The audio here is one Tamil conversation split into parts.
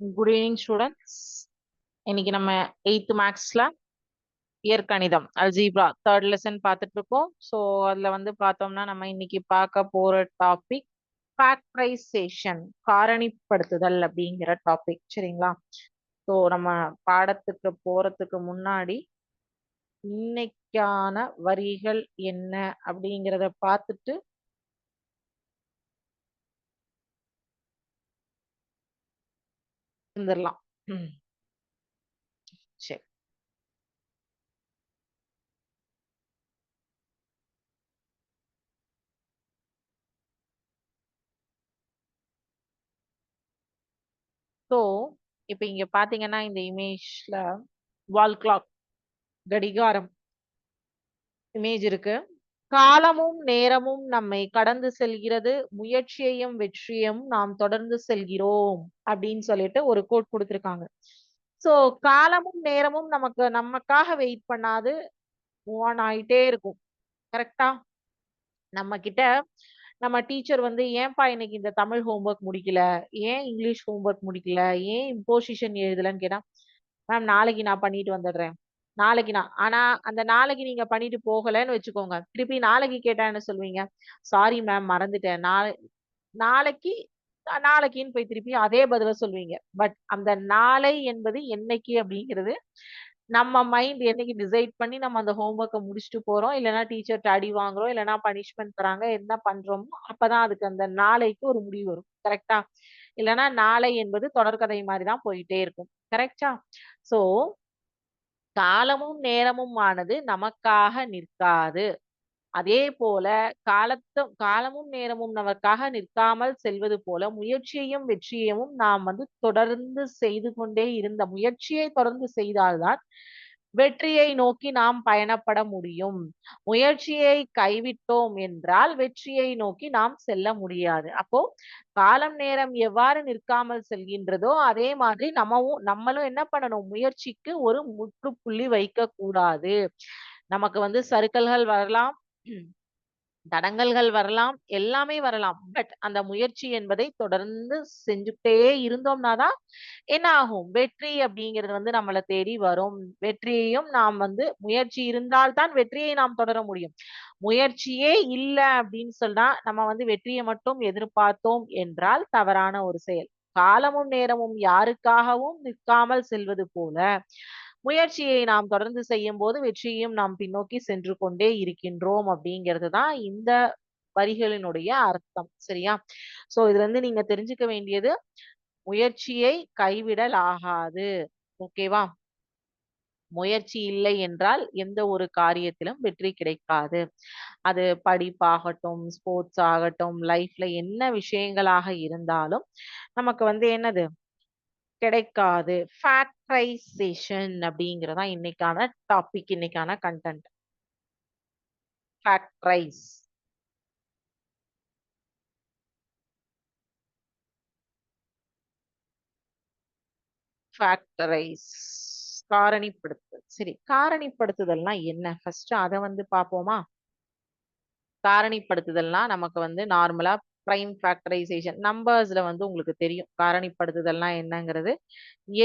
குட் ஈவினிங் ஸ்டூடெண்ட்ஸ் இன்னைக்கு நம்ம எயித்து மேக்ஸ்ல இயற்கணிதம் அல்ஜீப்ரா தேர்ட் லெசன் பார்த்துட்டு இருக்கோம் ஸோ அதுல வந்து பார்த்தோம்னா நம்ம இன்னைக்கு பார்க்க போற டாபிக் ஃபேக்டரைசேஷன் காரணிப்படுத்துதல் அப்படிங்கிற டாபிக் சரிங்களா? ஸோ நம்ம பாடத்துக்கு போறதுக்கு முன்னாடி இன்னைக்கான வரிகள் என்ன அப்படிங்கிறத பார்த்துட்டு இருந்துடலாம் ம். சரி. ஸோ இப்போ இங்க பாத்தீங்கன்னா இந்த இமேஜ்ல வால் கிளாக் கடிகாரம் இமேஜ் இருக்கு. காலமும் நேரமும் நம்மை கடந்து செல்கிறது. முயற்சியையும் வெற்றியும் நாம் தொடர்ந்து செல்கிறோம் அப்படின்னு சொல்லிட்டு ஒரு கோட் கொடுத்திருக்காங்க. சோ காலமும் நேரமும் நமக்கு நமக்காக வெயிட் பண்ணாது. மூவ் ஆன் ஆயிட்டே இருக்கும். கரெக்டா நம்ம கிட்ட நம்ம டீச்சர் வந்து ஏன்பா இன்னைக்கு இந்த தமிழ் ஹோம்ஒர்க் முடிக்கல? ஏன் இங்கிலீஷ் ஹோம்ஒர்க் முடிக்கல? ஏன் இம்போசிஷன் எழுதலன்னு கேட்டா மேம் நாளைக்கு நான் பண்ணிட்டு வந்துடுறேன். நாளைக்கு நான். ஆனா அந்த நாளைக்கு நீங்க பண்ணிட்டு போகலைன்னு வச்சுக்கோங்க. திருப்பி நாளைக்கு கேட்டா என்ன சொல்லுவீங்க சாரி மேம் மறந்துட்டேன். நாளை நாளைக்கு நாளைக்குன்னு போய் திருப்பி அதே பதில சொல்லுவீங்க பட் அந்த நாளை என்பது என்னைக்கு அப்படிங்கிறது நம்ம மைண்ட் என்னைக்கு டிசைட் பண்ணி நம்ம அந்த ஹோம்ஒர்க்கை முடிச்சுட்டு போறோம். இல்லைன்னா டீச்சர்ட்ட அடி வாங்குறோம். இல்லைன்னா பனிஷ்மெண்ட் தராங்க. என்ன பண்றோமோ அப்பதான் அதுக்கு அந்த நாளைக்கு ஒரு முடிவு வரும். கரெக்டா இல்லைன்னா நாளை என்பது தொடர்கதை மாதிரி தான் போயிட்டே இருக்கும். கரெக்டா ஸோ காலமும் நேரமும் ஆனது நமக்காக நிற்காது. அதே போல காலத்தும் காலமும் நேரமும் நமக்காக நிற்காமல் செல்வது போல முயற்சியையும் வெற்றியையும் நாம் வந்து தொடர்ந்து செய்து கொண்டே இருந்த முயற்சியை தொடர்ந்து செய்தால்தான் வெற்றியை நோக்கி நாம் பயணப்பட முடியும். முயற்சியை கைவிட்டோம் என்றால் வெற்றியை நோக்கி நாம் செல்ல முடியாது. அப்போ காலம் நேரம் எவ்வாறு நிற்காமல் செல்கின்றதோ அதே மாதிரி நம்மவும் நம்மளும் என்ன பண்ணணும்? முயற்சிக்கு ஒரு முற்றுப்புள்ளி வைக்க கூடாது நமக்கு வந்து சறுக்கல்கள் வரலாம். தடங்கல்கள் வரலாம் எல்லாமே வரலாம். பட் அந்த முயற்சி என்பதை தொடர்ந்து செஞ்சுட்டே இருந்தோம்னா தான் என்ன ஆகும் வெற்றி அப்படிங்கிறது வந்து நம்மளை தேடி வரும். வெற்றியையும் நாம் வந்து முயற்சி இருந்தால்தான் வெற்றியை நாம் தொடர முடியும். முயற்சியே இல்லை அப்படின்னு சொன்னா நம்ம வந்து வெற்றியை மட்டும் எதிர்பார்த்தோம் என்றால் தவறான ஒரு செயல். காலமும் நேரமும் யாருக்காகவும் நிற்காமல் செல்வது போல முயற்சியை நாம் தொடர்ந்து செய்யும் போது வெற்றியையும் நாம் பின்னோக்கி சென்று கொண்டே இருக்கின்றோம் அப்படிங்கிறது தான் இந்த வரிகளினுடைய அர்த்தம். சரியா? சோ இதுல இருந்து நீங்க தெரிஞ்சுக்க வேண்டியது முயற்சியை கைவிடல் ஆகாது. ஓகேவா முயற்சி இல்லை என்றால் எந்த ஒரு காரியத்திலும் வெற்றி கிடைக்காது. அது படிப்பாகட்டும் ஸ்போர்ட்ஸ் ஆகட்டும் லைஃப்ல என்ன விஷயங்களாக இருந்தாலும் நமக்கு வந்து என்னது? கிடைக்காது. ஃபேக்டரைசேஷன் அப்படிங்கிறதா இன்னைக்கான டாபிக் இன்னைக்கான கண்டென்ட் ஃபேக்டரைஸ் ஃபேக்டரைஸ் காரணிப்படுத்துதல் சரி காரணிப்படுத்துதல்னா என்ன? ஃபர்ஸ்ட் அதை வந்து பார்ப்போமா? காரணிப்படுத்துதல்னா நமக்கு வந்து நார்மலா பிரைம் ஃபேக்டரைசேஷன் நம்பர்ஸ்ல வந்து உங்களுக்கு தெரியும். காரணிப்படுத்துதல்லாம் என்னங்கிறது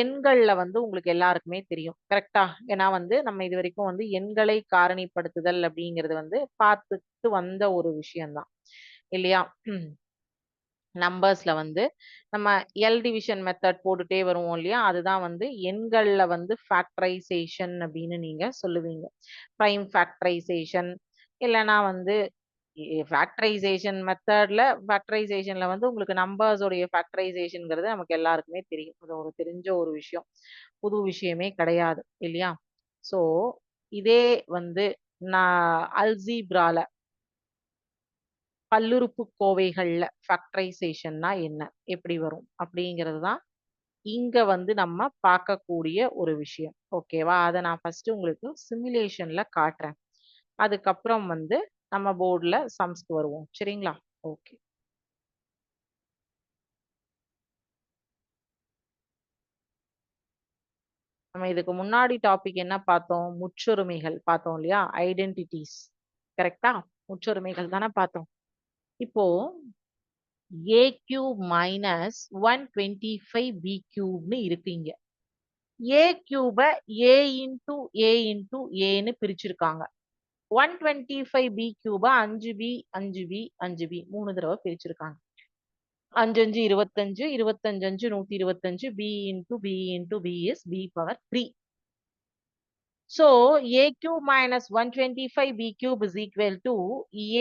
எண்கள்ல வந்து உங்களுக்கு எல்லாருக்குமே தெரியும். கரெக்டா ஏன்னா வந்து நம்ம இது வரைக்கும் வந்து எண்களை காரணிப்படுத்துதல் அப்படிங்கிறது வந்து பார்த்துட்டு வந்த ஒரு விஷயம்தான். இல்லையா? நம்பர்ஸ்ல வந்து நம்ம எல் டிவிஷன் மெத்தட் போட்டுட்டே வருவோம் இல்லையா? அதுதான் வந்து எண்கள்ல வந்து ஃபேக்டரைசேஷன் அப்படின்னு நீங்க சொல்லுவீங்க. பிரைம் ஃபேக்டரைசேஷன் இல்லைன்னா வந்து ஃபேக்டரைசேஷன் மெத்தட்ல ஃபேக்டரைசேஷன்ல வந்து உங்களுக்கு நம்பர்ஸோடைய ஃபேக்டரைசேஷனுங்கிறது நமக்கு எல்லாருக்குமே தெரியும். அது ஒரு தெரிஞ்ச ஒரு விஷயம். புது விஷயமே கிடையாது இல்லையா? ஸோ இதே வந்து நான் அல்ஜீப்ரால பல்லுறுப்பு கோவைகள்ல ஃபேக்டரைசேஷன்னா என்ன? எப்படி வரும்? அப்படிங்கிறது தான் இங்க வந்து நம்ம பார்க்கக்கூடிய ஒரு விஷயம். ஓகேவா அதை நான் ஃபர்ஸ்ட் உங்களுக்கு சிமுலேஷன்ல காட்டுறேன். அதுக்கப்புறம் வந்து நம்ம போர்டில் சம்ஸ்க்கு வருவோம். சரிங்களா? ஓகே நம்ம இதுக்கு முன்னாடி டாபிக் என்ன பார்த்தோம்? முற்றுரிமைகள் பார்த்தோம் இல்லையா? ஐடென்டிட்டிஸ் கரெக்டா முற்றுரிமைகள் தானே பார்த்தோம். இப்போ A cube minus one twenty five B கியூப்னு இருக்குங்க ஏ கியூப ஏ இன்டூ ஏ இன்டூ ஏன்னு பிரிச்சிருக்காங்க. ஒன் டுவெண்ட்டி ஃபைவ் பி கியூபா அஞ்சு பி அஞ்சு பி அஞ்சு பி மூணு தடவை பிரிச்சிருக்காங்க. அஞ்சு அஞ்சு இருபத்தஞ்சு இருபத்தஞ்சு அஞ்சு நூத்தி இருபத்தஞ்சு b into b into b is b power three So a cube minus 125 b cube is equal to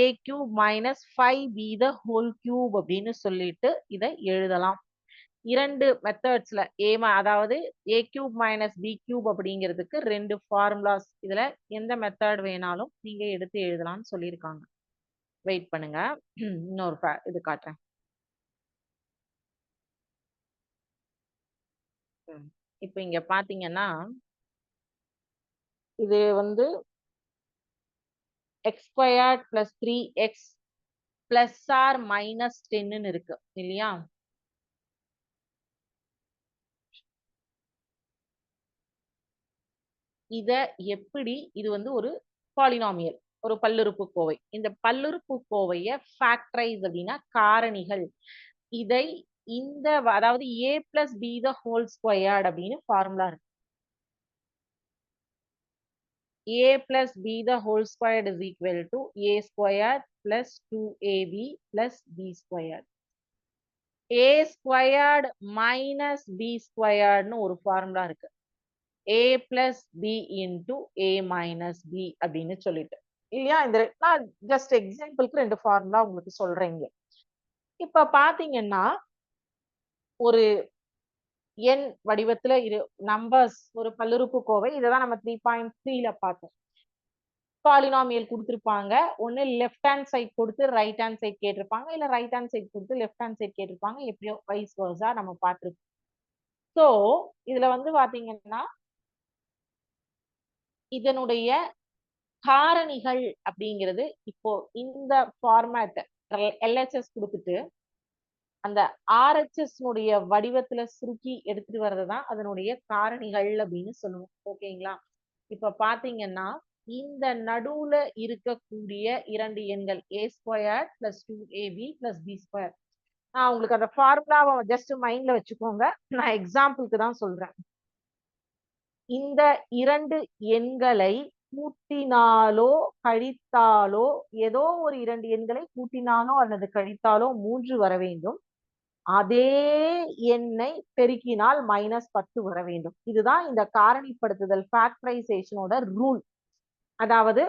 a cube minus 5b the whole cube அப்படின்னு சொல்லிட்டு இதை எழுதலாம். இரண்டு மெத்தட்ஸ்ல ஏ அதாவது a cube minus b cube அப்படிங்கிறதுக்கு ரெண்டு ஃபார்முலாஸ் இதுல எந்த மெத்தட் வேணாலும் நீங்க எடுத்து எழுதலாம்னு சொல்லியிருக்காங்க. வெயிட் பண்ணுங்க. இன்னொரு இது காட்டுறேன். இப்போ இங்க பாத்தீங்கன்னா இது வந்து x squared plus three x plus or minus டென்னு இருக்கு இல்லையா? இத எப்படி இது வந்து ஒரு பாலினாமியல் ஒரு பல்லுறுப்பு கோவை. இந்த பல்லுறுப்பு கோவைய ஃபேக்டரைஸ் அப்படின்னா காரணிகள். இதை இந்த அதாவது a plus b the whole squared அப்படின்னு ஃபார்முலா இருக்கு. A b the whole whole is equal to a a squared plus 2ab plus plus b squared a squared minus b ஸ்கொயர்டுன்னு ஒரு ஃபார்முலா இருக்கு. A plus b into a minus b அப்படின்னு சொல்லிட்டு. இல்லையா? இந்த நான் ஜஸ்ட் எக்ஸாம்பிளுக்கு ரெண்டு ஃபார்முலா உங்களுக்கு சொல்றேங்க இப்ப பாத்தீங்கன்னா ஒரு எண் வடிவத்துல இரு நம்பர்ஸ் ஒரு பல்லுறுப்புக்கோவை இதைதான் நம்ம த்ரீ பாயிண்ட் த்ரீல பார்த்தோம். பாலினாமியல் கொடுத்துருப்பாங்க. ஒன்னு லெஃப்ட் ஹேண்ட் சைட் கொடுத்து ரைட் ஹேண்ட் சைட் கேட்டிருப்பாங்க. இல்ல ரைட் ஹேண்ட் சைட் கொடுத்து லெஃப்ட் ஹேண்ட் சைட் கேட்டிருப்பாங்க. எப்படியோ வைஸ் வர்ஸா நம்ம பார்த்துருக்கோம். ஸோ இதுல வந்து பாத்தீங்கன்னா இதனுடைய காரணிகள் அப்படிங்கிறது இப்போ இந்த ஃபார்மேட் எல்ஹெச்எஸ் கொடுத்துட்டு அந்த ஆர்ஹெச்எஸ் உடைய வடிவத்துல சுருக்கி எடுத்துட்டு வர்றதுதான் அதனுடைய காரணிகள் அப்படின்னு சொல்லுவோம். ஓகேங்களா இப்ப பாத்தீங்கன்னா இந்த நடுவுல இருக்கக்கூடிய இரண்டு எண்கள் a square plus two ab plus b square நான் உங்களுக்கு அந்த ஃபார்முலாவை ஜஸ்ட் மைண்ட்ல வச்சுக்கோங்க. நான் எக்ஸாம்பிளுக்கு தான் சொல்றேன். இந்த இரண்டு எண்களை கூட்டினாலோ கழித்தாலோ ஏதோ ஒரு இரண்டு எண்களை கூட்டினாலோ அல்லது கழித்தாலோ மூன்று வர வேண்டும். அதே எண்ணை பெருக்கினால் மைனஸ் பத்து வர வேண்டும். இதுதான் இந்த காரணிப்படுத்துதல் ஃபேக்டரைசேஷனோட ரூல் அதாவது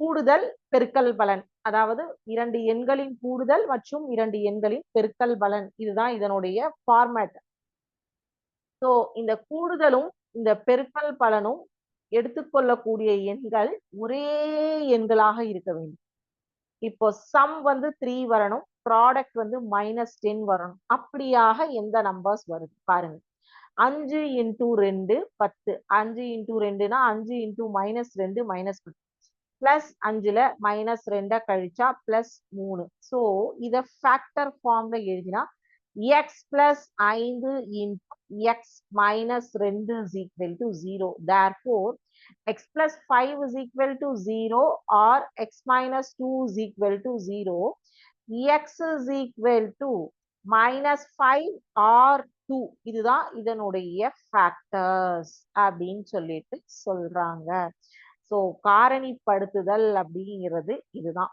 கூடுதல் பெருக்கல் பலன். அதாவது இரண்டு எண்களின் கூடுதல் மற்றும் இரண்டு எண்களின் பெருக்கல் பலன். இதுதான் இதனுடைய ஃபார்மேட் ஸோ இந்த கூடுதலும் இந்த பெருக்கல் பலனும் எடுத்துக்கொள்ளக்கூடிய எண்கள் ஒரே எண்களாக இருக்க வேண்டும். இப்போ சம் வந்து த்ரீ வரணும் ப்ராடக்ட் வந்து மைனஸ் டென் வரணும். அப்படியாக எந்த நம்பர்ஸ் வருது பாருங்க. அஞ்சு இன்டூ ரெண்டு பத்து. அஞ்சு இன்டூ ரெண்டுனா அஞ்சு இன்டூ மைனஸ் ரெண்டு மைனஸ் பத்து. பிளஸ் அஞ்சுல மைனஸ் ரெண்டை கழிச்சா பிளஸ் மூணு. ஸோ இதை ஃபேக்டர் ஃபார்ம்ல எழுதினா எக்ஸ் பிளஸ் ஐந்து இன்டூ எக்ஸ் மைனஸ் ரெண்டு is equal to zero Therefore, x x plus five equal to to zero or x minus two equal to to zero x equal to minus minus five or two இதுதான் இதனுடைய ஃபேக்டர்ஸ் அப்படின்னு சொல்லிட்டு சொல்றாங்க. ஸோ காரணிப்படுத்துதல் அப்படிங்கிறது இதுதான்.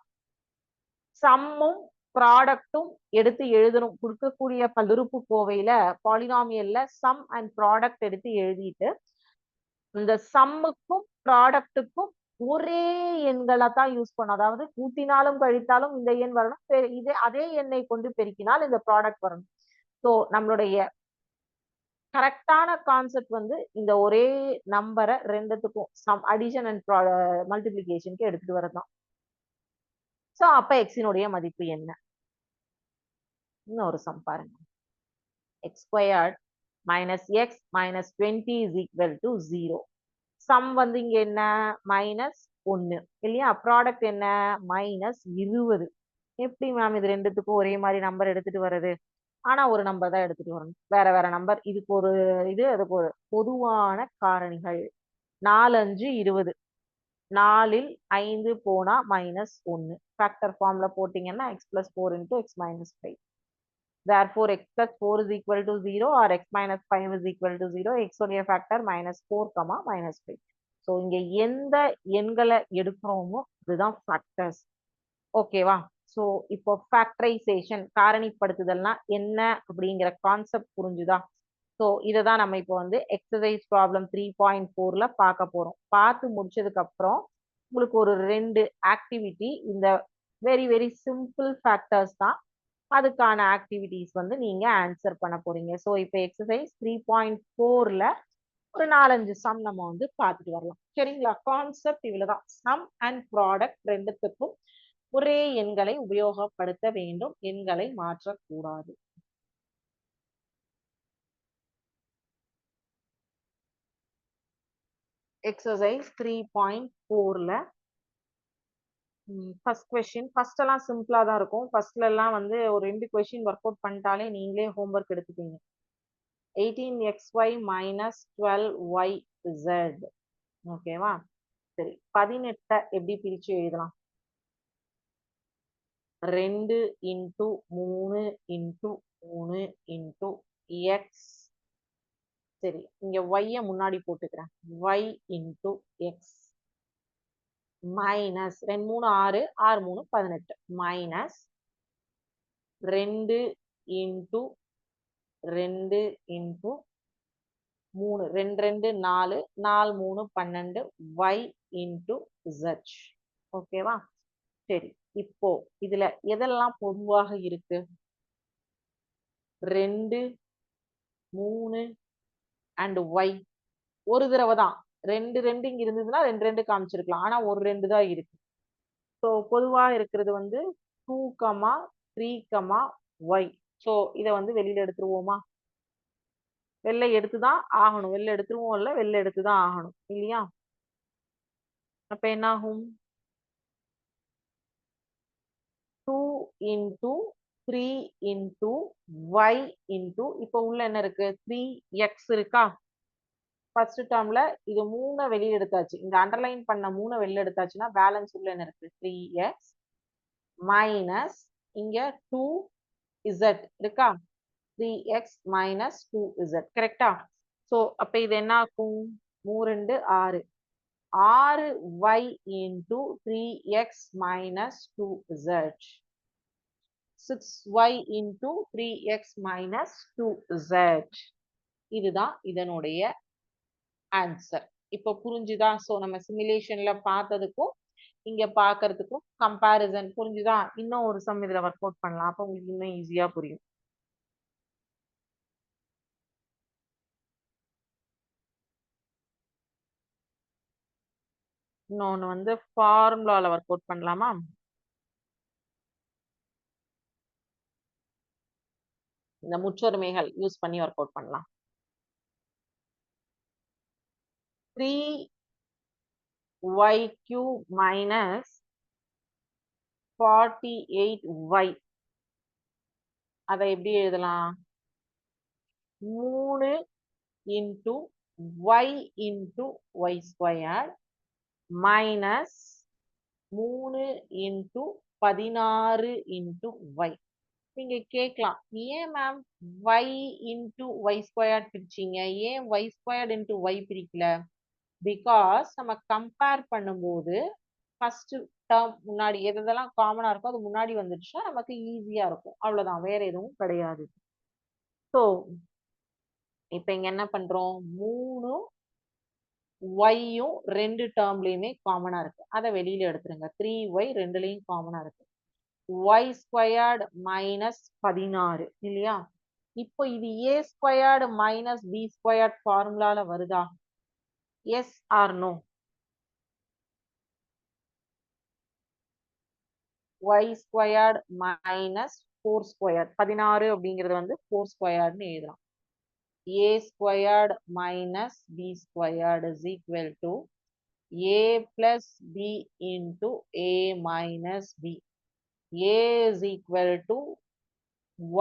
சம்மும் ப்ராடக்ட்டும் எடுத்து எழுதணும். கொடுக்கக்கூடிய பல்லுறுப்புக்கோவையில பாலினாமியல்ல சம் அண்ட் ப்ராடக்ட் எடுத்து எழுதிட்டு இந்த சம்முக்கும் ப்ராடக்ட்டுக்கும் ஒரே எண்களை தான் யூஸ் பண்ணும் அதாவது கூட்டினாலும் கழித்தாலும் இந்த எண் வரணும். இதே அதே எண்ணை கொண்டு பெருக்கினால் இந்த ப்ராடக்ட் வரணும். ஸோ நம்மளுடைய கரெக்டான கான்செப்ட் வந்து இந்த ஒரே நம்பரை ரெண்டுத்துக்கும் சம் அடிஷன் அண்ட் மல்டிபிளிகேஷனுக்கு எடுத்துட்டு வரதான் ஸோ அப்போ எக்ஸினுடைய மதிப்பு என்ன? இன்னொரு சம் பாருங்க. X squared minus x minus twenty is equal to zero sum வந்து இங்க என்ன? மைனஸ் ஒன்னு இல்லையா? ப்ராடக்ட் என்ன? மைனஸ் இருபது. எப்படி மேம் இது ரெண்டுத்துக்கும் ஒரே மாதிரி நம்பர் எடுத்துட்டு வர்றது? ஆனா ஒரு நம்பர் தான் எடுத்துட்டு வரணும். வேற வேற நம்பர் இதுக்கு ஒரு இது அதுக்கு ஒரு பொதுவான காரணிகள். நாலு அஞ்சு இருபது. நாலில் ஐந்து போனா மைனஸ் ஒன்னு ஃபேக்டர் ஃபார்ம்ல போட்டீங்கன்னா x plus four into x minus five therefore x plus 4 is equal to 0 or x minus 5 is equal to 0 x உடைய factor minus 4 comma minus 5 so இங்கே எந்த எண்களை எடுக்கிறோமோ இதுதான் ஃபேக்டர்ஸ் ஓகேவா ஸோ இப்போ ஃபேக்டரைசேஷன் காரணிப்படுத்துதல்னா என்ன அப்படிங்கிற கான்செப்ட் புரிஞ்சுதா? ஸோ இதை தான் நம்ம இப்போ வந்து எக்ஸசைஸ் ப்ராப்ளம் த்ரீ பாயிண்ட் ஃபோரில் பார்க்க போகிறோம் பார்த்து முடிச்சதுக்கப்புறம் உங்களுக்கு ஒரு ரெண்டு ஆக்டிவிட்டி இந்த வெரி வெரி சிம்பிள் ஃபேக்டர்ஸ் தான் அதுக்கான ஆக்டிவிட்டிஸ் வந்து நீங்க ஆன்சர் பண்ண போறீங்க. ஸோ இப்போ எக்ஸசைஸ் த்ரீ பாயிண்ட் ஃபோர்ல ஒரு நாலஞ்சு சம் நம்ம வந்து பார்த்துட்டு வரலாம். சரிங்களா? கான்செப்ட் இவ்வளவுதான். சம் அண்ட் ப்ராடக்ட் ரெண்டுத்துக்கும் ஒரே எண்களை உபயோகப்படுத்த வேண்டும். எண்களை மாற்றக்கூடாது. எக்ஸசைஸ் த்ரீ பாயிண்ட் ஃபோர்ல ஃபர்ஸ்ட் கொஷின் ஃபர்ஸ்ட் எல்லாம் சிம்பிளா தான் இருக்கும். ஃபர்ஸ்ட்ல எல்லாம் வந்து ஒரு ரெண்டு கொஸ்டின் ஒர்க் அவுட் பண்ணிட்டாலே நீங்களே homework எடுத்துப்பீங்க. Eighteen x y minus twelve y z ஓகேவா? சரி. பதினெட்டை எப்படி பிரிச்சு எழுதலாம்? ரெண்டு இன்ட்டு மூணு இன்ட்டு மூணு இன்ட்டு எக்ஸ் சரி. இங்க ஒய்ய முன்னாடி போட்டுக்கிறேன். ஒய் இன்ட்டு எக்ஸ் மைனஸ் ரெண்டு மூணு ஆறு ஆறு மூணு பதினெட்டு. மைனஸ் ரெண்டு இன்ட்டு ரெண்டு இன்ட்டு மூணு. ரெண்டு ரெண்டு நாலு நாலு மூணு பன்னெண்டு ஒய் இன்ட்டு ஜட்ஜ் ஓகேவா சரி. இப்போ இதுல எதெல்லாம் பொதுவாக இருக்கு? ரெண்டு மூணு அண்ட் ஒய் ஒரு தடவை தான் ரெண்டு ரெண்டு இங்க இருந்ததுன்னா ரெண்டு ரெண்டு காமிச்சிருக்கலாம். ஆனா ஒரு ரெண்டு தான் இருக்கு. ஸோ பொதுவா இருக்கிறது வந்து two comma three comma y so இதை வந்து வெளியில எடுத்துருவோமா? வெளில எடுத்து தான் ஆகணும். வெளில எடுத்துருவோம் இல்லை வெளில எடுத்து தான் ஆகணும். இல்லையா? அப்ப என்ன ஆகும் two into three into Y into இப்போ உள்ள என்ன இருக்கு? த்ரீ எக்ஸ் இருக்கா? ஃபர்ஸ்ட் டேர்ம்ல இது மூணு வெளியே எடுத்தாச்சு. இந்த அண்டர்லைன் பண்ண மூணு வெளில எடுத்தாச்சுன்னா பேலன்ஸ் உள்ள என்ன இருக்கு? த்ரீ எக்ஸ் மைனஸ் இங்க டூ இசட் இருக்கா? Three x minus two z கரெக்டா ஸோ அப்ப இது என்ன ஆகும்? மூ ரெண்டு ஆறு. ஆறு y into three x minus two z six y into three x minus two z இதுதான் இதனுடைய ஆன்சர் இப்போ புரிஞ்சுதா? ஸோ நம்ம சிமுலேஷன்ல பார்த்ததுக்கும் இங்க பாக்குறதுக்கும் கம்பேரிசன் புரிஞ்சுதா? இன்னும் ஒரு சம் இதுல ஒர்க் அவுட் பண்ணலாம். அப்போ உங்களுக்கு இன்னும் ஈஸியா புரியும். இன்னொன்று வந்து ஃபார்முலாவில் ஒர்க் அவுட் பண்ணலாமா? இந்த முற்றொருமைகள் யூஸ் பண்ணி ஒர்க் அவுட் பண்ணலாம். Three y cube minus 48y அதை எப்படி எழுதலாம்? மூணு into y into y square minus மூணு இன்டு பதினாறு இன்டு ஒய் நீங்க கேட்கலாம் ஏன் ma'am y into y squared பிரிச்சீங்க? ஏன் ஒய் ஸ்கொயர் இன்டு ஒய் பிரிக்கல? பிகாஸ் நம்ம கம்பேர் பண்ணும்போது ஃபர்ஸ்ட் டேர்ம் முன்னாடி எது எதெல்லாம் காமனாக இருக்கோ அது முன்னாடி வந்துடுச்சுன்னா நமக்கு ஈஸியாக இருக்கும். அவ்வளோதான் வேற எதுவும் கிடையாது. ஸோ இப்போ இங்கே என்ன பண்ணுறோம் மூணும் ஒய்யும் ரெண்டு டேர்ம்லேயுமே காமனாக இருக்கு. அதை வெளியில் எடுத்துருங்க. த்ரீ ஒய் ரெண்டுலேயும் காமனாக இருக்கு. ஒய் ஸ்கொயர்டு மைனஸ் பதினாறு இல்லையா? இப்போ இது a squared minus b squared ஃபார்முலாவில் வருதா? Yes or no y squared minus four squared பதினாறு அப்படிங்கிறது வந்து ஃபோர் ஸ்கொயர்ட்னு எழுதலாம் a squared minus b squared is equal to a plus b into a minus b a is equal to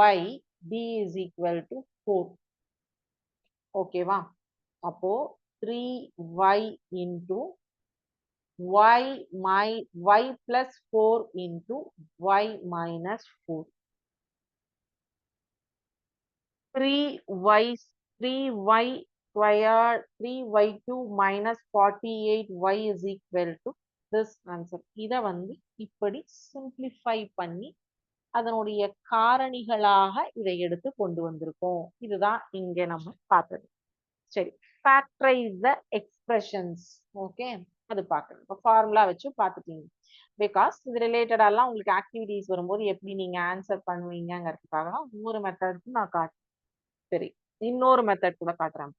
y b is equal to four ஓகேவா அப்போ three into y my y plus 4 into y minus 4 three y three y minus three is two minus forty eight to this answer இதை வந்து இப்படி சிம்பிளிஃபை பண்ணி அதனுடைய காரணிகளாக இதை எடுத்து கொண்டு வந்திருக்கோம். இதுதான் இங்கே நம்ம பார்த்தது. சரி. ஃபேக்டரைஸ் த எக்ஸ்பிரஷன்ஸ் ஓகே அது பார்க்கணும். இப்போ ஃபார்முலா வச்சு பார்த்துட்டீங்க. பிகாஸ் இது ரிலேட்டடாலாம் உங்களுக்கு ஆக்டிவிட்டிஸ் வரும்போது எப்படி நீங்கள் ஆன்சர் பண்ணுவீங்கங்கிறதுக்காக தான் ஒவ்வொரு மெத்தடுக்கும் நான் காட்டுறேன் சரி இன்னொரு மெத்தட் கூட காட்டுறேன்.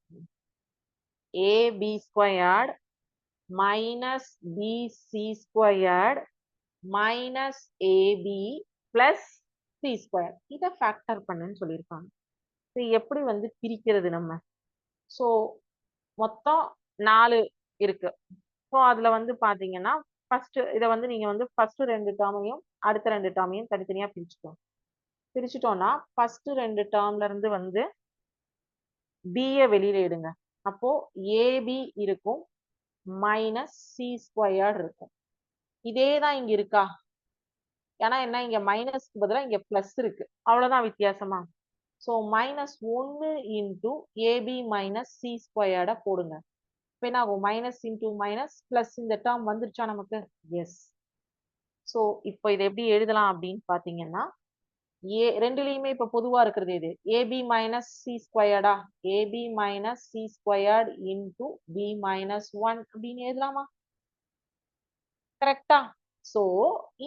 Ab squared minus b c squared minus ab plus c square இதை ஃபேக்டர் பண்ணுன்னு சொல்லியிருக்காங்க. இது எப்படி வந்து பிரிக்கிறது நம்ம? ஸோ மொத்தம் நாலு இருக்கு. ஸோ அதுல வந்து பாத்தீங்கன்னா ஃபர்ஸ்ட் இதை வந்து நீங்க வந்து ஃபர்ஸ்ட் ரெண்டு டேர்மையும் அடுத்த ரெண்டு டேர்மையும் தனித்தனியா பிரிச்சுக்கோங்க. பிரிச்சுட்டோம்னா ஃபர்ஸ்ட் ரெண்டு டேர்ம்ல இருந்து வந்து பிஏ வெளியில எடுங்க. அப்போ ஏபி இருக்கும் மைனஸ் சி ஸ்கொயர்ட் இருக்கும். இதே தான் இங்க இருக்கா? ஏன்னா என்ன? இங்க மைனஸ்க்கு பதிலாக இங்க பிளஸ் இருக்கு. அவ்வளவுதான் வித்தியாசமா? ஸோ மைனஸ் ஒன்று இன்டூ ஏபி மைனஸ் சி ஸ்கொயர்டை போடுங்க. இப்போ என்ன ஆகும் மைனஸ் இன்டூ மைனஸ் ப்ளஸ் இந்த டேர்ம் வந்துருச்சா நமக்கு? எஸ் ஸோ இப்போ இதை எப்படி எழுதலாம் அப்படின்னு பார்த்தீங்கன்னா ஏ ரெண்டுலேயுமே இப்போ பொதுவாக இருக்கிறது இது ab minus c ஸ்கொயர்டா ab minus c squared into b minus one அப்படின்னு எழுதலாமா? கரெக்டா ஸோ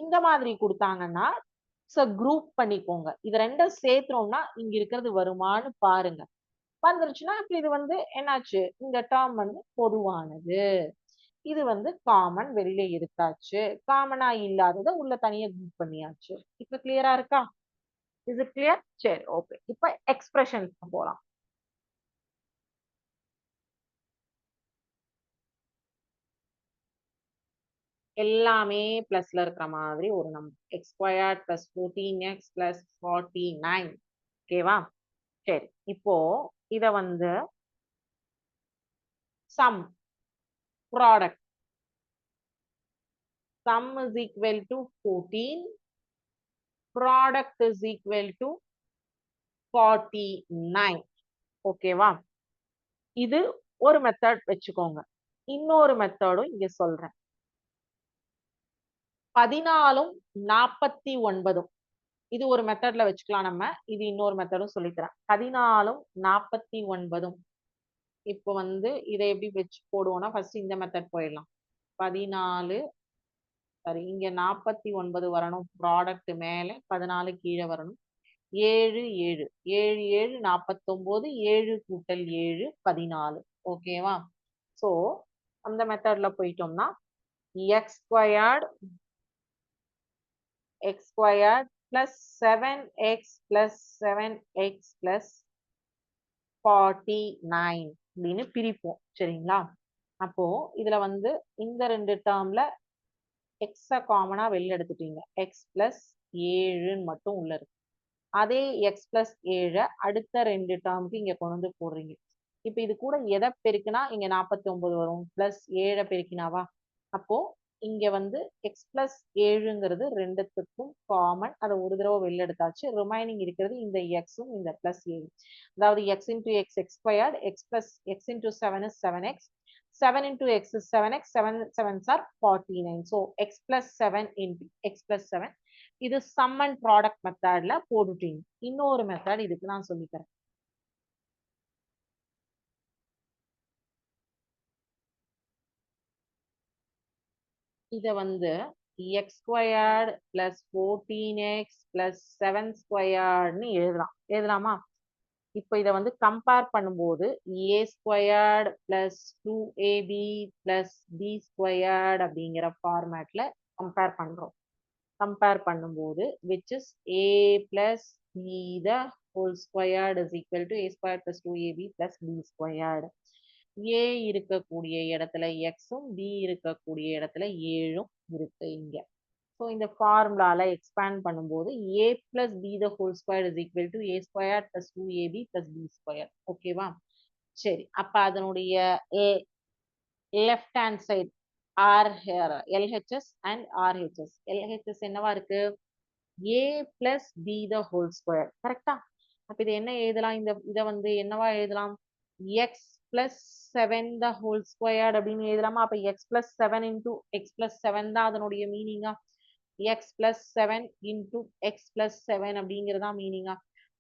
இந்த மாதிரி கொடுத்தாங்கன்னா ஸோ குரூப் பண்ணிக்கோங்க. இது ரெண்டும் சேர்த்துறோம்னா இங்க இருக்கிறது வருமானு பாருங்க. வந்துருச்சுன்னா இப்போ இது வந்து என்னாச்சு? இந்த டேர்ம் வந்து பொதுவானது. இது வந்து காமன் வெளியில இருக்காச்சு. காமனா இல்லாததை உள்ள தனியா குரூப் பண்ணியாச்சு. இப்ப கிளியரா இருக்கா? இது கிளியர் சரி ஓகே இப்ப எக்ஸ்பிரஷன் போலாம். எல்லாமே பிளஸ்ல இருக்கிற மாதிரி ஒரு number x square plus fourteen x plus forty nine ஓகேவா சரி. இப்போ இத வந்து sum product sum is equal to fourteen product is equal to forty nine ஓகேவா இது ஒரு மெத்தட் வச்சுக்கோங்க. இன்னொரு மெத்தடும் இங்க சொல்றேன். பதினாலும் நாற்பத்தி ஒன்பதும். இது ஒரு மெத்தட்ல வச்சுக்கலாம் நம்ம. இது இன்னொரு மெத்தடும் சொல்லித்தரேன். பதினாலும் நாற்பத்தி ஒன்பதும். இப்போ வந்து இதை எப்படி வச்சு போடுவோம்னா ஃபர்ஸ்ட் இந்த மெத்தட் போயிடலாம். பதினாலு சரி இங்க நாற்பத்தி ஒன்பது வரணும். ப்ராடக்ட் மேலே பதினாலு கீழே வரணும். ஏழு ஏழு. ஏழு ஏழு நாற்பத்தொம்போது ஏழு கூட்டல் ஏழு பதினாலு. ஓகேவா ஸோ அந்த மெத்தடில் போயிட்டோம்னா x x squared plus 7x plus 7x plus 49 அப்படின்னு பிரிப்போம். சரிங்களா? அப்போ இதுல வந்து இந்த ரெண்டு டேர்ம்ல எக்ஸ காமனா வெளில எடுத்துட்டீங்க. எக்ஸ் பிளஸ் ஏழுன்னு மட்டும் உள்ள இருக்கு. அதே எக்ஸ் பிளஸ் ஏழை அடுத்த ரெண்டு டேர்முக்கு இங்க கொண்டு வந்து போடுறீங்க. இப்ப இது கூட எதை பெருக்கினா இங்க நாற்பத்தி ஒன்பது வரும். பிளஸ் ஏழை பெருக்கினாவா? அப்போ இங்க வந்து எக்ஸ் பிளஸ் ஏழுங்கிறது ரெண்டுத்துக்கும் காமன் அதை ஒரு தடவை வெளில எடுத்தாச்சு. ரிமைனிங் இருக்கிறது இந்த எக்ஸும் இந்த பிளஸ் ஏழு அதாவது x into x x x plus x into seven is seven x seven into x is seven x seven sevens are forty nine so x plus seven into x plus seven இது சம் அண்ட் ப்ராடக்ட் மெத்தட்ல போட்டுட்டீங்க. இன்னொரு மெத்தட் இதுக்கு நான் சொல்லித்தரேன். இதை வந்து x squared plus fourteen x plus seven ஸ்கொயர்டுன்னு எழுதலாம். எழுதலாமா? இப்போ இதை வந்து கம்பேர் பண்ணும்போது a squared plus two ab plus b squared அப்படிங்கிற ஃபார்மேட்ல கம்பேர் பண்றோம். கம்பேர் பண்ணும்போது which is a plus b the whole squared is equal to a square plus two ab plus b squared a இருக்கக்கூடிய இடத்துல எக்ஸும் பி இருக்கக்கூடிய இடத்துல ஏழும் இருக்கு இங்க. ஸோ இந்த ஃபார்முலால எக்ஸ்பேண்ட் பண்ணும்போது a plus b the whole square is equal to a square plus two ab plus b square ஓகேவா சரி. அப்ப அதனுடைய left hand side or LHS and RHS LHS என்னவா இருக்கு? A plus b the whole square கரெக்டா அப்ப இது என்ன எழுதலாம்? இந்த இதை வந்து என்னவா எழுதலாம்? X plus seven the whole squared அப்படின்னு எழுதலாமா? அப்ப x plus seven into x plus seven தான் அதனுடைய மீனிங்கா x plus seven into x plus seven அப்படிங்கிறதா மீனிங்கா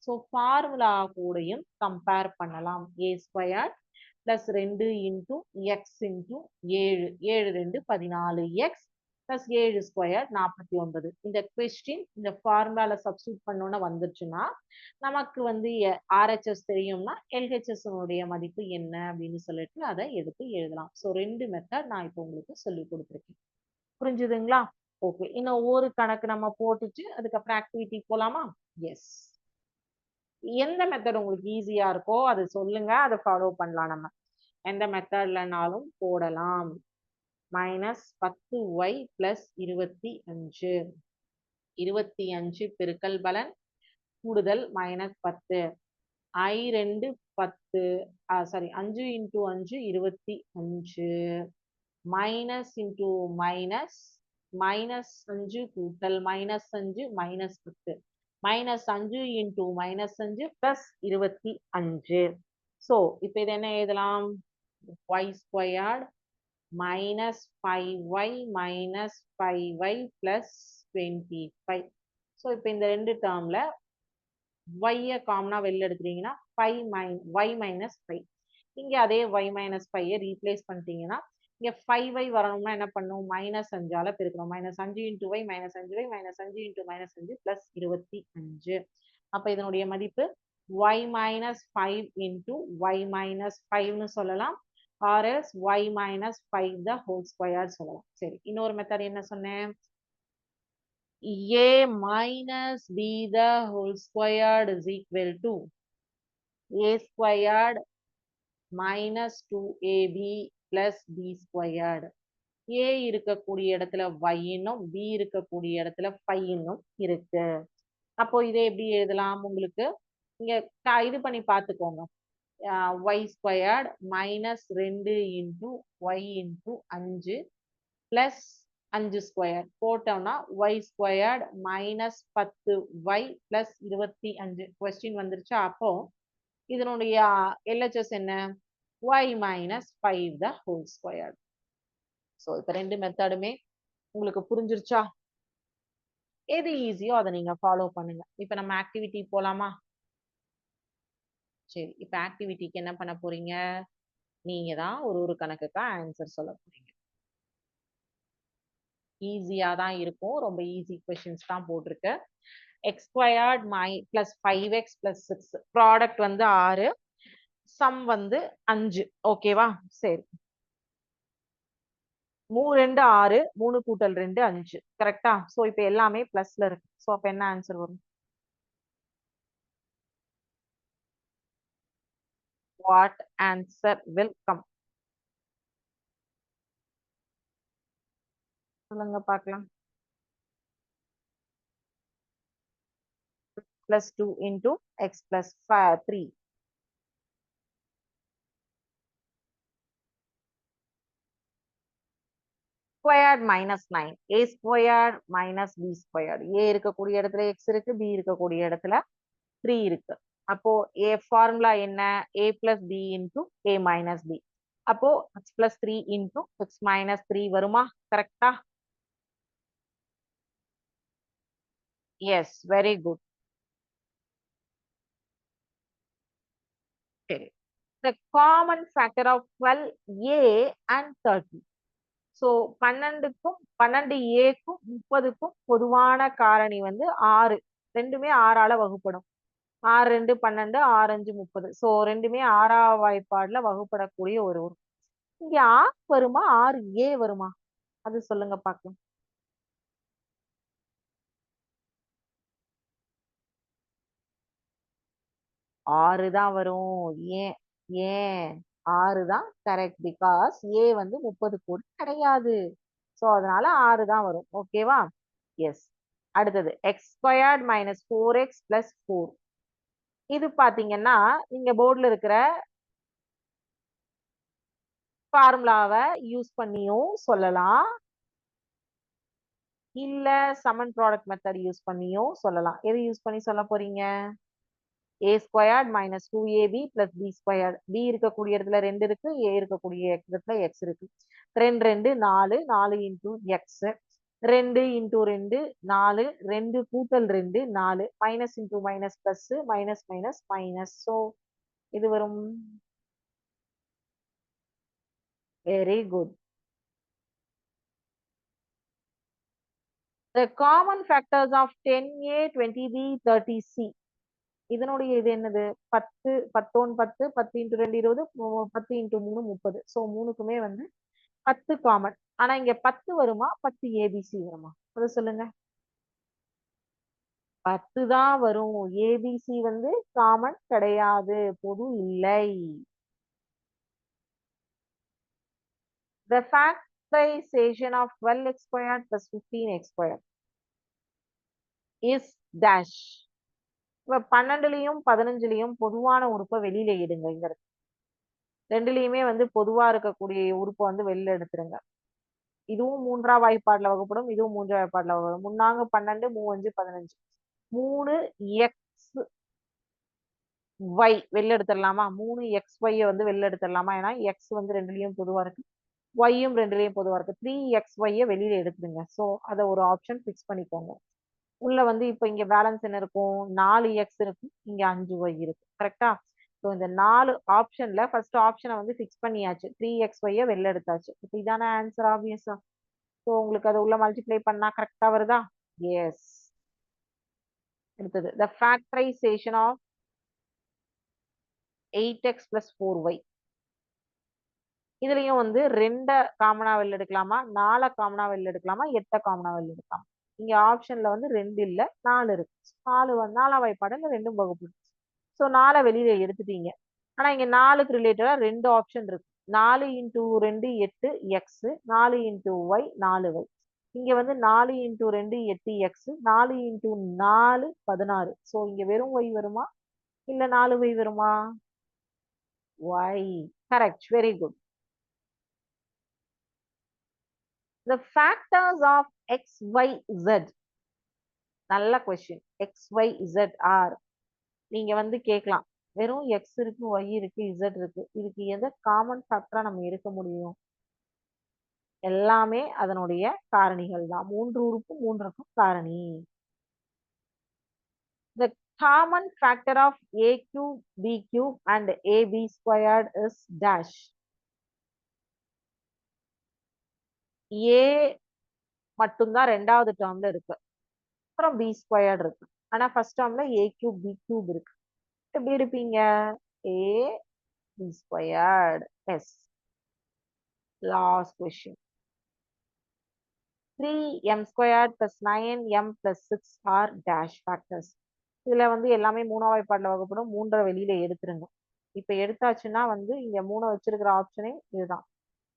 ஸோ ஃபார்முலா கூடயும் கம்பேர் பண்ணலாம். ஏ ஸ்கொயர் பிளஸ் ரெண்டு இன்டூ எக்ஸ் இன்டூ ஏழு. ஏழு ரெண்டு பதினாலு. எக்ஸ் பிளஸ் ஏழு ஸ்கொயர் நாற்பத்தி ஒன்பது. இந்த கொஸ்டின் இந்த ஃபார்முலால சப்ஸ்டியூட் பண்ணோன்னு வந்துருச்சுன்னா நமக்கு வந்து ஆர்ஹெச்எஸ் தெரியும்னா எல்ஹெச்எஸ் உடைய மதிப்பு என்ன அப்படின்னு சொல்லிட்டு அதை எடுத்து எழுதலாம். ஸோ ரெண்டு மெத்தட் நான் இப்போ உங்களுக்கு சொல்லி கொடுத்துருக்கேன். புரிஞ்சுதுங்களா? ஓகே இன்னும் ஒரு கணக்கு நம்ம போட்டுட்டு அதுக்கப்புறம் ஆக்டிவிட்டி போலாமா? எஸ் எந்த மெத்தட் உங்களுக்கு ஈஸியா இருக்கோ அதை சொல்லுங்க. அதை ஃபாலோ பண்ணலாம் நம்ம. எந்த மெத்தட்லனாலும் போடலாம். மைனஸ் பத்து ஒய் பிளஸ் இருபத்தி அஞ்சு. இருபத்தி அஞ்சு பெருக்கல் பலன் கூடுதல் மைனஸ் பத்து. ஐ ரெண்டு பத்து. சாரி அஞ்சு இன்டூ அஞ்சு இருபத்தி அஞ்சு. மைனஸ் இன்டூ மைனஸ் மைனஸ் அஞ்சு கூட்டல் மைனஸ் அஞ்சு மைனஸ் பத்து. மைனஸ் அஞ்சு இன்டூ மைனஸ் அஞ்சு பிளஸ் இருபத்தி அஞ்சு. ஸோ இப்போ இது என்ன எழுதலாம்? Y squared minus five y minus five y plus twenty five so இப்போ இந்த ரெண்டு டேர்மில் ஒய்யை காமனாக வெளில எடுத்துட்டீங்கன்னா five mine y minus five இங்கே அதே ஒய் மைனஸ் ஃபைவை ரீப்ளேஸ் பண்ணிட்டீங்கன்னா இங்கே ஃபைவ் ஒய் வரணும்னா என்ன பண்ணும்? மைனஸ் அஞ்சால் பெருக்கணும். மைனஸ் அஞ்சு இன்ட்டு ஒய் மைனஸ் அஞ்சு ஒய் மைனஸ் அஞ்சு இன்ட்டு மைனஸ் அஞ்சு ப்ளஸ் இருபத்தி அஞ்சு. அப்போ இதனுடைய மதிப்பு y minus five into y minus ஃபைவ்னு சொல்லலாம். RS y minus five the whole square சொல்லலாம். சரி இன்னொரு மெத்தட் என்ன சொன்னேன்? A a the whole squared whole squared is a to a squared minus 2ab plus b squared. A இருக்கக்கூடிய இடத்துல y பி இருக்கக்கூடிய இடத்துல ஃபைனும் இருக்கு. அப்போ இதை எப்படி எழுதலாம் உங்களுக்கு? நீங்க இது பண்ணி பார்த்துக்கோங்க. ஒய் ஸ்கொயர்ட் மைனஸ் ரெண்டு இன்டூ ஒய் இன்டூ அஞ்சு ப்ளஸ் அஞ்சு ஸ்கொயர் போட்டோம்னா ஒய் ஸ்கொயர்ட் மைனஸ் பத்து ஒய் ப்ளஸ் இருபத்தி அஞ்சு. கொஸ்டின் வந்துருச்சா. அப்போ இதனுடைய எல்ஹெச்எஸ் என்ன? Y minus five the whole square so இப்போ ரெண்டு மெத்தடுமே உங்களுக்கு புரிஞ்சிருச்சா? எது ஈஸியோ அதை நீங்கள் ஃபாலோ பண்ணுங்க. இப்போ நம்ம ஆக்டிவிட்டி போகலாமா சரி இப்போ ஆக்டிவிட்டிக்கு என்ன பண்ண போறீங்க? நீங்க தான் ஒரு ஒரு கணக்குக்கு ஆன்சர் சொல்ல போறீங்க. ஈஸியா தான் இருக்கும். ரொம்ப ஈஸி கொஷின்ஸ் தான் போட்டிருக்கு. X squared my plus five x plus six product வந்து ஆறு சம் வந்து அஞ்சு. ஓகேவா சரி. மூணு ரெண்டு ஆறு மூணு கூட்டல் ரெண்டு அஞ்சு. கரெக்டா ஸோ இப்போ எல்லாமே பிளஸ்ல இருக்கு. ஸோ அப்போ என்ன ஆன்சர் வரும்? வாட் ஆன்சர் வில் கம் சொல்லுங்க பார்க்கலாம். Plus two into x plus three squared minus nine a squared minus b squared a இருக்கக்கூடிய இடத்துல எக்ஸ் இருக்கு பி இருக்கக்கூடிய இடத்துல த்ரீ இருக்கு. அப்போ ஏ ஃபார்முலா என்ன? A plus b into a minus b அப்போ x plus three into x minus three வருமா? கரெக்டா எஸ் வெரி குட் சரி the common factor of 12a and 30 so பன்னெண்டுக்கும் பன்னெண்டு ஏக்கும் முப்பதுக்கும் பொதுவான காரணி வந்து ஆறு. ரெண்டுமே ஆறால வகுப்படும். ஆறு ரெண்டு பன்னெண்டு ஆறு அஞ்சு முப்பது. ஸோ ரெண்டுமே ஆறாவது வாய்ப்பாடுல வகுப்படக்கூடிய ஒரு உரு இங்க ஆ வருமா? ஆறு ஏ வருமா? அது சொல்லுங்க பார்க்கலாம். ஆறு தான் வரும். ஏன்? ஏன்? ஆறு தான் கரெக்ட் பிகாஸ் ஏ வந்து முப்பது கூட கிடையாது. ஸோ அதனால ஆறு தான் வரும். ஓகேவா எஸ் அடுத்தது x squared minus four x plus four இது பாத்தீங்கன்னா நீங்க போர்டில் இருக்கிற ஃபார்முலாவை யூஸ் பண்ணியும் சொல்லலாம். இல்ல சமன் ப்ராடக்ட் மெத்தட் யூஸ் பண்ணியும் சொல்லலாம். எது யூஸ் பண்ணி சொல்ல போறீங்க? A squared minus two ab plus b squared b இருக்கக்கூடிய இடத்துல ரெண்டு இருக்கு ஏ இருக்கக்கூடிய இடத்துல எக்ஸ் இருக்கு. ரெண்டு ரெண்டு நாலு நாலு இன்டூ எக்ஸ் ரெண்டு இன்டூ ரெண்டு நாலு ரெண்டு கூட்டல் ரெண்டு நாலு minus into minus plus minus minus minus so இது வரும். Very good The common factors of 10A, 20B, 30C. இதனுடைய இது என்னது? பத்து பத்தோன் பத்து பத்து இன்ட்டு ரெண்டு இருபது பத்து இன்ட்டு மூணு முப்பது. ஸோ மூணுக்குமே வந்து பத்து காமன் ஆனா இங்க பத்து வருமா? பத்து ஏபிசி வருமா? அதை சொல்லுங்க. பத்து தான் வரும். ஏபிசி வந்து காமன் கிடையாது. பொது இல்லை. The factorization of 12x squared plus 15x squared is dash. இப்ப பன்னெண்டுலயும் பதினஞ்சுலயும் பொதுவான உறுப்பை வெளியில இடுங்க இங்க இருக்கு. ரெண்டுலேயுமே வந்து பொதுவாக இருக்கக்கூடிய உறுப்பை வந்து வெளில எடுத்துருங்க. இதுவும் மூன்றாம் வாய்ப்பாட்டில் வகுப்படும் இதுவும் மூன்றாம் வாய்ப்பாட்டில் வகுப்படும். முன்னாங்க பன்னெண்டு மூவஞ்சு பதினஞ்சு. மூணு எக்ஸ் ஒய் வெளில எடுத்துடலாமா? மூணு எக்ஸ் ஒய்யை வந்து வெளில எடுத்துடலாமா? ஏன்னா எக்ஸ் வந்து ரெண்டுலேயும் பொதுவாக இருக்கு. ஒய்யும் ரெண்டுலேயும் பொதுவாக இருக்கு. த்ரீ எக்ஸ் ஒய்யை வெளியில எடுத்துடுங்க. ஸோ அதை ஒரு ஆப்ஷன் ஃபிக்ஸ் பண்ணிக்கோங்க. உள்ள வந்து இப்போ இங்கே பேலன்ஸ் என்ன இருக்கும்? நாலு எக்ஸ் இருக்கும். இங்கே அஞ்சு ஒய் இருக்கும். கரெக்டா ஸோ இந்த நாலு ஆப்ஷன்ல ஃபர்ஸ்ட் ஆப்ஷனை வந்து ஃபிக்ஸ் பண்ணியாச்சு. த்ரீ எக்ஸ் ஒய்யை வெளில எடுத்தாச்சு. இப்போ இதான ஆன்சர் ஆப்வியஸா ஸோ உங்களுக்கு அதை உள்ள மல்டிப்ளை பண்ணா கரெக்டா வருதா? எஸ் அடுத்தது the factorisation of eight x plus four y இதுலயும் வந்து ரெண்டை காமனா வெளில எடுக்கலாமா? நாலை காமனா வெளில எடுக்கலாமா? எட்டை காமனா வெளில எடுக்கலாமா? இங்க ஆப்ஷன்ல வந்து ரெண்டு இல்ல நாலு இருக்கு. நாலு வந்து நாலாம் வாய்ப்பாடு ரெண்டும் வகுப்பு. ஸோ நாலை வெளியில எடுத்துட்டீங்க. ஆனால் இங்கே நாலுக்கு ரிலேட்டடாக ரெண்டு ஆப்ஷன் இருக்கு. நாலு இன்டூ ரெண்டு எட்டு எக்ஸு நாலு இன்டூ ஒய் நாலு ஒய் இங்கே வந்து நாலு இன்டூ ரெண்டு எட்டு எக்ஸு நாலு இன்டூ நாலு பதினாறு. ஸோ இங்கே வெறும் ஒய் வருமா? இல்லை நாலு ஒய் வருமா? Y correct very good the factors of x y z. நல்ல question x y z are நீங்க வந்து கேட்கலாம் வெறும் எக்ஸ் இருக்கு ஒய் இருக்கு இசட் இருக்கு. இதுக்கு எதை காமன் ஃபேக்டரா நம்ம இருக்க முடியும்? எல்லாமே அதனுடைய காரணிகள் தான். மூன்று உறுப்பு மூன்றுக்கும் காரணி. The common factor of a cube b cube and ab squared is dash A மட்டும்தான் ரெண்டாவது டேர்ம்ல இருக்கு. அப்புறம் பி ஸ்கொயர்ட் இருக்கு. ஆனா ஃபர்ஸ்ட் டேர்ம்ல ஏ கியூப் பி கியூப் இருக்கு. எப்படி இருப்பீங்க? A b squared yes last question three m squared plus nine m plus six are dash factors இதில் வந்து எல்லாமே மூணாம் வாய்ப்பாடுல வகுப்படும் மூன்றரை வெளியில் எடுத்துருங்க. இப்போ எடுத்தாச்சுன்னா வந்து இங்கே மூணு வச்சிருக்கிற ஆப்ஷனே இதுதான்.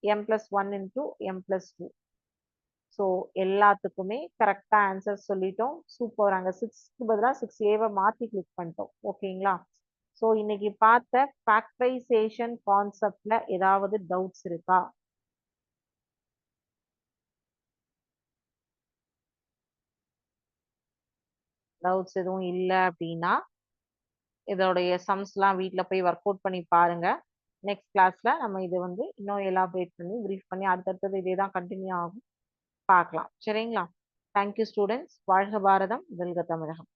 M plus one into m plus two so எல்லாத்துக்குமே கரெக்டா ஆன்சர் சொல்லிட்டோம். சூப்பர் அங்கே சிக்ஸ்க்கு பதிலாக சிக்ஸ் ஏவை மாற்றி கிளிக் பண்ணிட்டோம். ஓகேங்களா? ஸோ இன்னைக்கு பார்த்த ஃபேக்டரைசேஷன் கான்செப்ட்ல ஏதாவது டவுட்ஸ் இருக்கா? டவுட்ஸ் எதுவும் இல்லை அப்படின்னா இதோடைய சம்ஸ்லாம் வீட்டில் போய் ஒர்க் அவுட் பண்ணி பாருங்க. நெக்ஸ்ட் கிளாஸில் நம்ம இது வந்து இன்னும் எலாபரேட் பண்ணி ப்ரீஃப் பண்ணி அடுத்தடுத்தது இதே தான் கண்டினியூ ஆகும். பார்க்கலாம். சரிங்களா? தேங்க்யூ ஸ்டூடெண்ட்ஸ் வாழ்க பாரதம். வெல்க தமிழகம்.